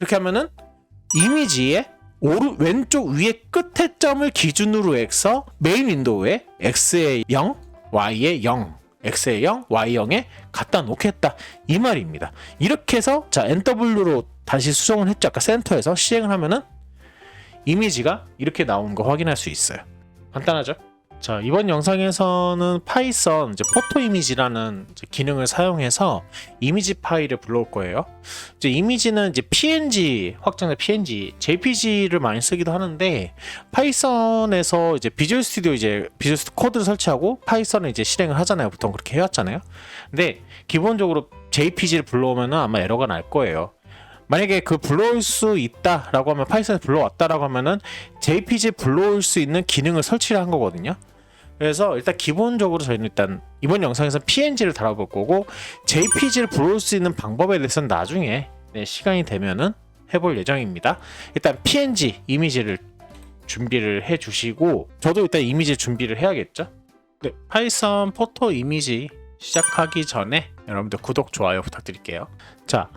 이렇게 하면은 이미지에 오른 왼쪽 위에 끝에 점을 기준으로 해서 메인 윈도우에 x의 0, y의 0, x의 0, y 0에 갖다 놓겠다 이 말입니다. 이렇게 해서 자 NW로 다시 수정을 했죠. 아까 센터에서 시행을 하면은 이미지가 이렇게 나오는 거 확인할 수 있어요. 간단하죠? 자 이번 영상에서는 파이썬 이제 포토 이미지라는 이제 기능을 사용해서 이미지 파일을 불러올 거예요. 이제 이미지는 이제 PNG 확장된 PNG, JPG를 많이 쓰기도 하는데 파이썬에서 이제 비주얼 스튜디오 이제 비주얼 스튜디오 코드를 설치하고 파이썬을 이제 실행을 하잖아요. 보통 그렇게 해왔잖아요. 근데 기본적으로 JPG를 불러오면은 아마 에러가 날 거예요. 만약에 그 불러올 수 있다라고 하면 파이썬에 불러왔다라고 하면은 JPG 불러올 수 있는 기능을 설치를 한 거거든요. 그래서 일단 기본적으로 저희는 일단 이번 영상에서 PNG를 다뤄볼 거고 JPG를 불러올 수 있는 방법에 대해서는 나중에 네, 시간이 되면은 해볼 예정입니다. 일단 PNG 이미지를 준비를 해 주시고 저도 일단 이미지 준비를 해야겠죠. 네, 파이썬 포토 이미지 시작하기 전에 여러분들 구독 좋아요 부탁드릴게요. 자,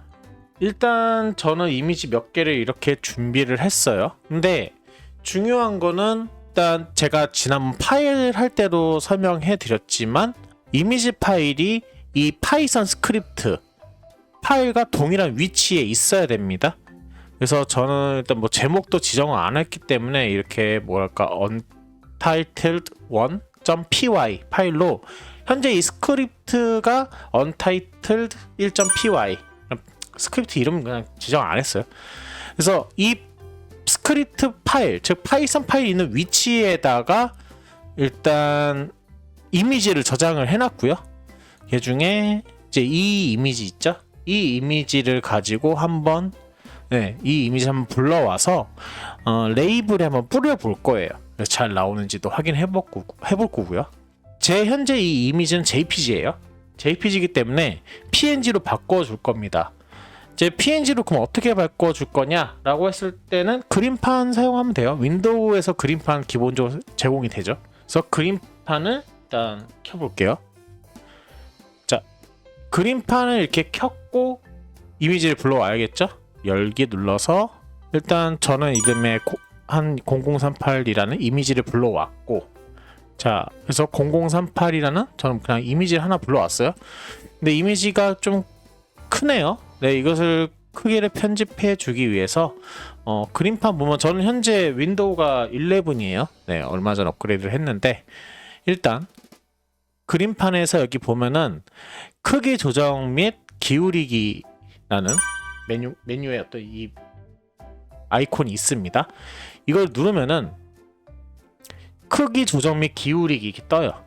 일단 저는 이미지 몇 개를 이렇게 준비를 했어요. 근데 중요한 거는 일단 제가 지난 파일 할 때도 설명해 드렸지만 이미지 파일이 이 파이썬 스크립트 파일과 동일한 위치에 있어야 됩니다. 그래서 저는 일단 뭐 제목도 지정을 안 했기 때문에 이렇게 뭐랄까 untitled1.py 파일로 현재 이 스크립트가 untitled 1.py 스크립트 이름 그냥 지정 안 했어요. 그래서 이 스크립트 파일, 즉 파이썬 파일 있는 위치에다가 일단 이미지를 저장을 해놨고요. 그 중에 이제 이 이미지 있죠? 이 이미지를 가지고 한번 네, 이 이미지 한번 불러와서 어, 레이블에 한번 뿌려볼 거예요. 잘 나오는지도 확인해 볼 거고요. 제 현재 이 이미지는 JPG예요. JPG이기 때문에 PNG로 바꿔줄 겁니다. 제 PNG로 그럼 어떻게 바꿔줄 거냐라고 했을 때는 그림판 사용하면 돼요. 윈도우에서 그림판 기본적으로 제공이 되죠. 그래서 그림판을 일단 켜볼게요. 자, 그림판을 이렇게 켰고 이미지를 불러와야겠죠? 열기 눌러서 일단 저는 이름에 고- 한 0038이라는 이미지를 불러왔고 자, 그래서 0038이라는 저는 그냥 이미지를 하나 불러왔어요. 근데 이미지가 좀 크네요. 네, 이것을 크기를 편집해 주기 위해서 어, 그림판 보면 저는 현재 윈도우가 11이에요. 네, 얼마 전 업그레이드를 했는데 일단 그림판에서 여기 보면은 크기 조정 및 기울이기라는 메뉴 메뉴에 어떤 이 아이콘이 있습니다. 이걸 누르면은 크기 조정 및 기울이기 떠요.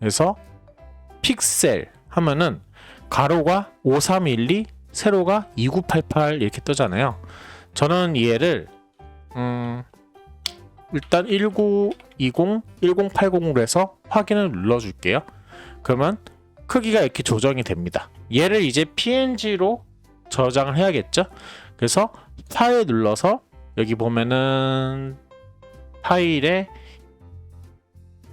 그래서 픽셀 하면은 가로가 5312, 세로가 2988 이렇게 뜨잖아요. 저는 얘를 음 일단 1920, 1080으로 해서 확인을 눌러줄게요. 그러면 크기가 이렇게 조정이 됩니다. 얘를 이제 PNG로 저장을 해야겠죠. 그래서 파일 눌러서 여기 보면은 파일에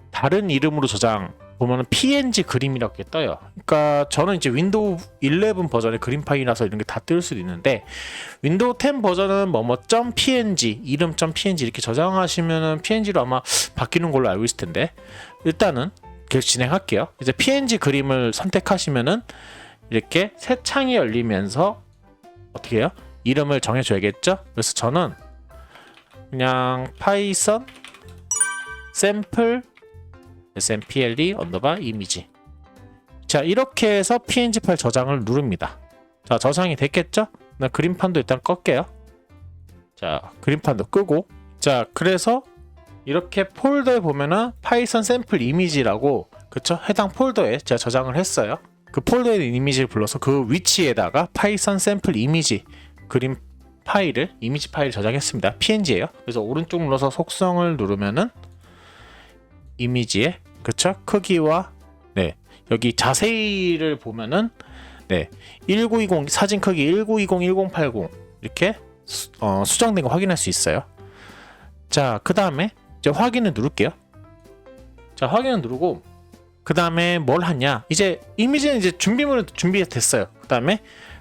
다른 이름으로 저장 보면은 PNG 그림이라고 떠요. 그러니까 저는 이제 윈도우 11 버전의 그림 파일이라서 이런 게 다 뜰 수도 있는데 윈도우 10 버전은 뭐뭐.png 이름.png 이렇게 저장하시면은 PNG로 아마 바뀌는 걸로 알고 있을 텐데 일단은 계속 진행할게요. 이제 PNG 그림을 선택하시면은 이렇게 새 창이 열리면서 어떻게 해요? 이름을 정해줘야겠죠? 그래서 저는 그냥 파이썬 샘플 smple 언더바 이미지. 자 이렇게 해서 png 파일 저장을 누릅니다. 자 저장이 됐겠죠? 나 그림판도 일단 껐게요. 자 그림판도 끄고. 자 그래서 이렇게 폴더에 보면은 파이썬 샘플 이미지라고 그쵸? 해당 폴더에 제가 저장을 했어요. 그 폴더에 있는 이미지를 불러서 그 위치에다가 파이썬 샘플 이미지 그림 파일을 이미지 파일 저장했습니다. Png예요. 그래서 오른쪽 눌러서 속성을 누르면은 이미지에 그쵸? 크기와 네. 여기 자세히를 보면은 네. 1920 사진 크기 1920 1080 이렇게 수, 어, 수정된 거 확인할 수 있어요. 자 그 다음에 이제 확인을 누를게요. 자 확인을 누르고 그 다음에 뭘 하냐? 이제 이미지는 이제 준비물은 준비됐어요. 그 다음에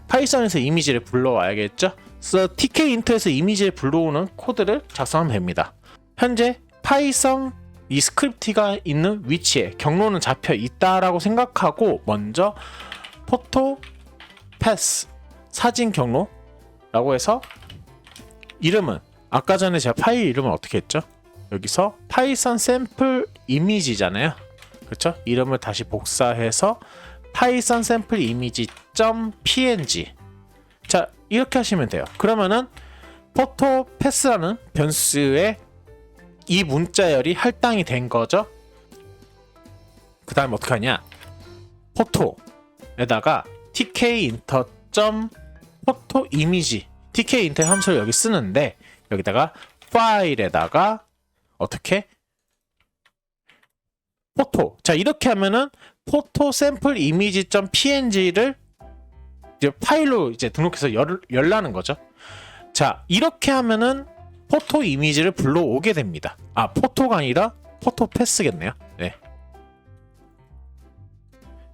파이썬에서 이미지를 불러와야겠죠? 그래서 tk 인터에서 이미지를 불러오는 코드를 작성하면 됩니다. 현재 파이썬 이 스크립트가 있는 위치에 경로는 잡혀 있다라고 생각하고 먼저 포토 패스 사진 경로라고 해서 이름은 아까 전에 제가 파일 이름을 어떻게 했죠? 여기서 파이썬 샘플 이미지잖아요. 그렇죠? 이름을 다시 복사해서 파이썬 샘플 이미지 .png 자 이렇게 하시면 돼요. 그러면은 포토 패스라는 변수에 이 문자열이 할당이 된 거죠. 그 다음 어떻게 하냐? 포토에다가 tk 인터 점 포토 이미지 tk 인터 함수를 여기 쓰는데 여기다가 파일에다가 어떻게 포토 자 이렇게 하면은 포토 샘플 이미지 점 png를 이제 파일로 이제 등록해서 열, 열라는 거죠. 자 이렇게 하면은 포토 이미지를 불러오게 됩니다. 아 포토가 아니라 포토 패스겠네요. 네.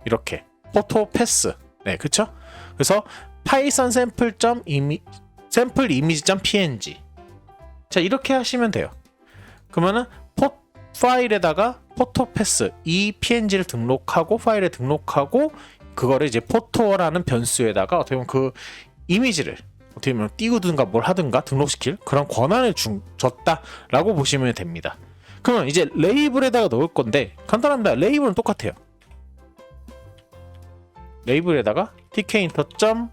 이렇게 포토 패스. 네, 그쵸? 그래서 파이썬 샘플 점 이미 샘플 이미지 점 png. 자 이렇게 하시면 돼요. 그러면은 포 파일에다가 포토 패스 이 png를 등록하고 파일에 등록하고 그거를 이제 포토라는 변수에다가 어떻게 보면 그 이미지를 어떻게 보면 띄우든가 뭘 하든가 등록시킬 그런 권한을 준, 줬다라고 보시면 됩니다. 그러면 이제 레이블에다가 넣을 건데 간단합니다. 레이블은 똑같아요. 레이블에다가 점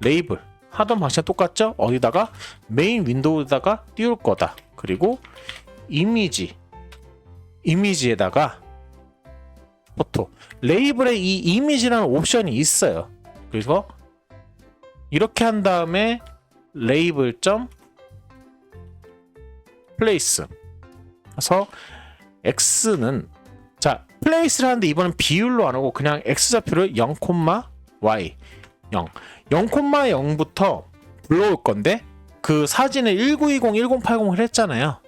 레이블 하던 방식과 똑같죠? 어디다가 메인 윈도우에다가 띄울 거다. 그리고 이미지 이미지에다가 포토 레이블에 이 이미지라는 옵션이 있어요. 그래서 이렇게 한 다음에 레이블 점 플레이스 그래서 x는 자 플레이스를 하는데 이번엔 비율로 안 하고 그냥 x 좌표를 0, y 0 0,0부터 불러올 건데 그 사진을 1920, 1080을 했잖아요.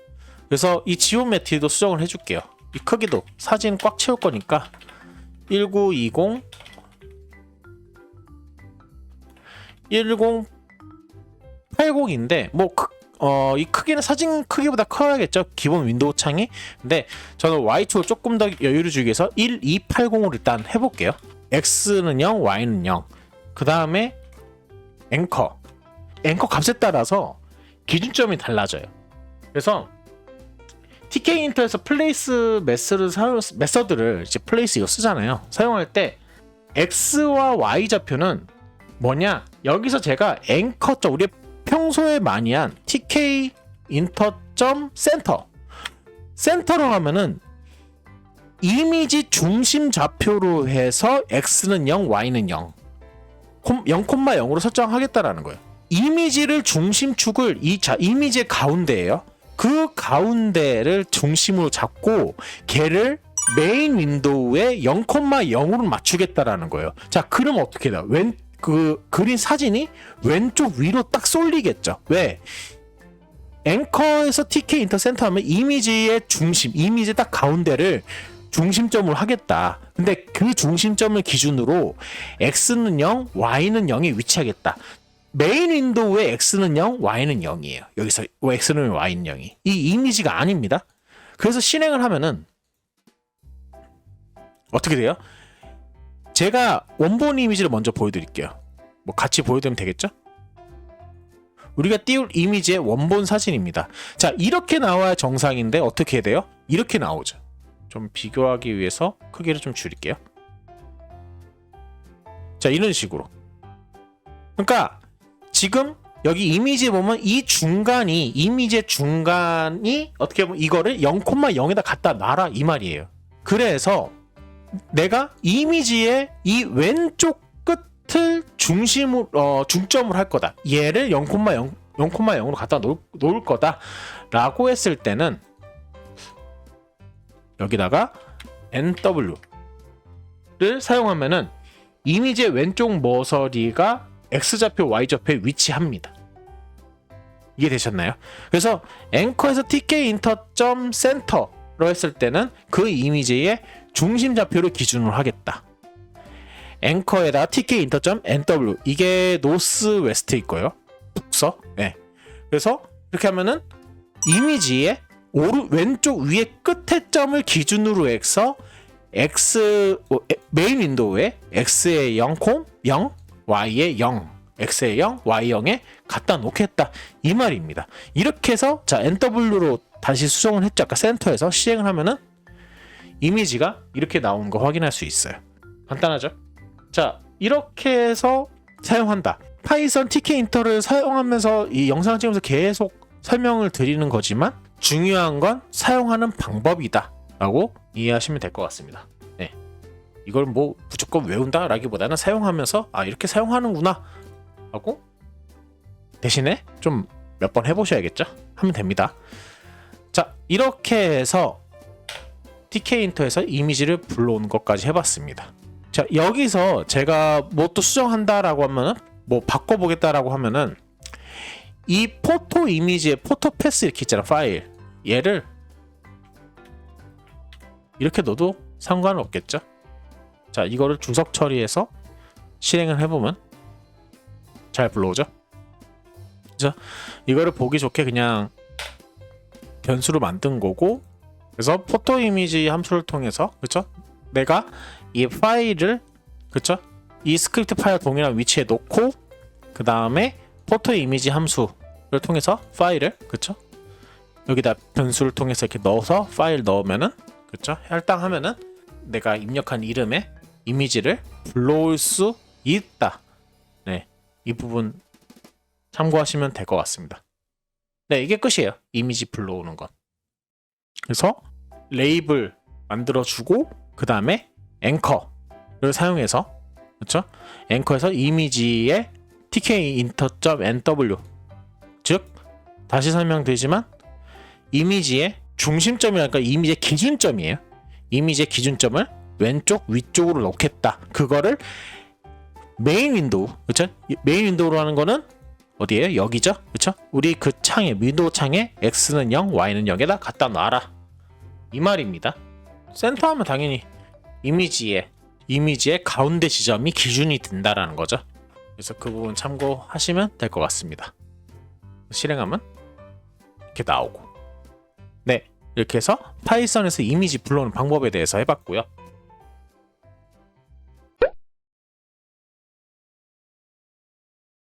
그래서 이 지오메트리도 수정을 해줄게요. 이 크기도 사진 꽉 채울 거니까 1920 1080인데 뭐 어, 이 크기는 사진 크기보다 커야겠죠. 기본 윈도우 창이. 근데 저는 Y2를 조금 더 여유를 주기 위해서 1280으로 일단 해볼게요. X는 0, Y는 0. 그 다음에 앵커. 앵커 값에 따라서 기준점이 달라져요. 그래서 TK 인터에서 플레이스 메스를 사용, 메서드를 이제 플레이스 이거 쓰잖아요. 사용할 때 X와 Y 좌표는 뭐냐? 여기서 제가 앵커 쪽 우리 평소에 많이 한 TK 인터 점 센터 센터로 하면은 이미지 중심 좌표로 해서 X는 0, Y는 0 0,0으로 설정하겠다라는 거예요. 이미지를 중심축을 이 자, 이미지의 가운데예요. 그 가운데를 중심으로 잡고 걔를 메인 윈도우에 0,0으로 맞추겠다라는 거예요. 자, 그럼 어떻게 돼요? 왼, 그 그린 사진이 왼쪽 위로 딱 쏠리겠죠. 왜? 앵커에서 TK 인터센터 하면 이미지의 중심, 이미지 딱 가운데를 중심점으로 하겠다. 근데 그 중심점을 기준으로 X는 0, Y는 0에 위치하겠다. 메인 윈도우에 X는 0, Y는 0이에요. 여기서 X는 Y는 0이. 이 이미지가 아닙니다. 그래서 실행을 하면은 어떻게 돼요? 제가 원본 이미지를 먼저 보여드릴게요. 뭐 같이 보여드리면 되겠죠? 우리가 띄울 이미지의 원본 사진입니다. 자, 이렇게 나와야 정상인데 어떻게 해야 돼요? 이렇게 나오죠. 좀 비교하기 위해서 크기를 좀 줄일게요. 자, 이런 식으로. 그러니까 지금 여기 이미지에 보면 이 중간이 이미지의 중간이 어떻게 보면 이거를 0,0에다 갖다 놔라 이 말이에요. 그래서 내가 이미지의 이 왼쪽 끝을 중심으로 어, 중점을 할 거다. 얘를 0,0 0,0으로 갖다 놓을, 놓을 거다라고 했을 때는 여기다가 NW를 사용하면은 이미지의 왼쪽 모서리가 X좌표, Y좌표에 위치합니다. 이해 되셨나요? 그래서 앵커에서 TK 인터 점 센터로 했을 때는 그 이미지의 중심 좌표를 기준으로 하겠다. 앵커에다 TK 인터 점 NW 이게 노스 웨스트일 거예요. 없어. 예. 그래서 이렇게 하면은 이미지의 오른 왼쪽 위에 끝에 점을 기준으로 해서 x 어, 에- 메인 윈도우에 x의 0, 0, y의 0, x의 0, y 0에 갖다 놓겠다 이 말입니다. 이렇게 해서 자 NW로 다시 수정을 했죠. 아까 센터에서 시행을 하면은 이미지가 이렇게 나오는 거 확인할 수 있어요. 간단하죠? 자 이렇게 해서 사용한다. 파이썬 TK 인터를 사용하면서 이 영상 찍으면서 계속 설명을 드리는 거지만 중요한 건 사용하는 방법이다 라고 이해하시면 될 것 같습니다 네. 이걸 뭐 무조건 외운다 라기보다는 사용하면서 아 이렇게 사용하는구나 하고 대신에 좀 몇 번 해보셔야겠죠 하면 됩니다 자 이렇게 해서 TK 인터에서 이미지를 불러오는 것까지 해봤습니다. 자 여기서 제가 뭐 또 수정한다라고 하면은 뭐 바꿔보겠다라고 하면은 이 포토 이미지의 포토 패스 이렇게 있잖아 파일. 얘를 이렇게 넣어도 상관은 없겠죠? 자 이거를 주석 처리해서 실행을 해보면 잘 불러오죠? 그죠? 이거를 보기 좋게 그냥 변수로 만든 거고 그래서 포토 이미지 함수를 통해서 그쵸? 내가 이 파일을 그쵸? 이 스크립트 파일 동일한 위치에 놓고 그 다음에 포토 이미지 함수를 통해서 파일을 그쵸? 여기다 변수를 통해서 이렇게 넣어서 파일 넣으면은 그쵸? 할당하면은 내가 입력한 이름에 이미지를 불러올 수 있다. 네 이 부분 참고하시면 될 것 같습니다. 네 이게 끝이에요. 이미지 불러오는 건 그래서 레이블 만들어 주고 그 다음에 앵커를 사용해서 그렇죠 앵커에서 이미지에 tk inter.nw 즉 다시 설명드리지만 이미지의 중심점이랄까 이미지의 기준점이에요. 이미지의 기준점을 왼쪽 위쪽으로 놓겠다. 그거를 메인 윈도우 그렇죠? 메인 윈도우로 하는 거는 어디에요? 여기죠. 그렇죠? 우리 그 창에 윈도우 창에 x는 0, y는 0에다 갖다 놔라. 이 말입니다. 센터하면 당연히 이미지의 이미지의 가운데 지점이 기준이 된다라는 거죠. 그래서 그 부분 참고하시면 될 것 같습니다. 실행하면 이렇게 나오고 네 이렇게 해서 파이썬에서 이미지 불러오는 방법에 대해서 해봤고요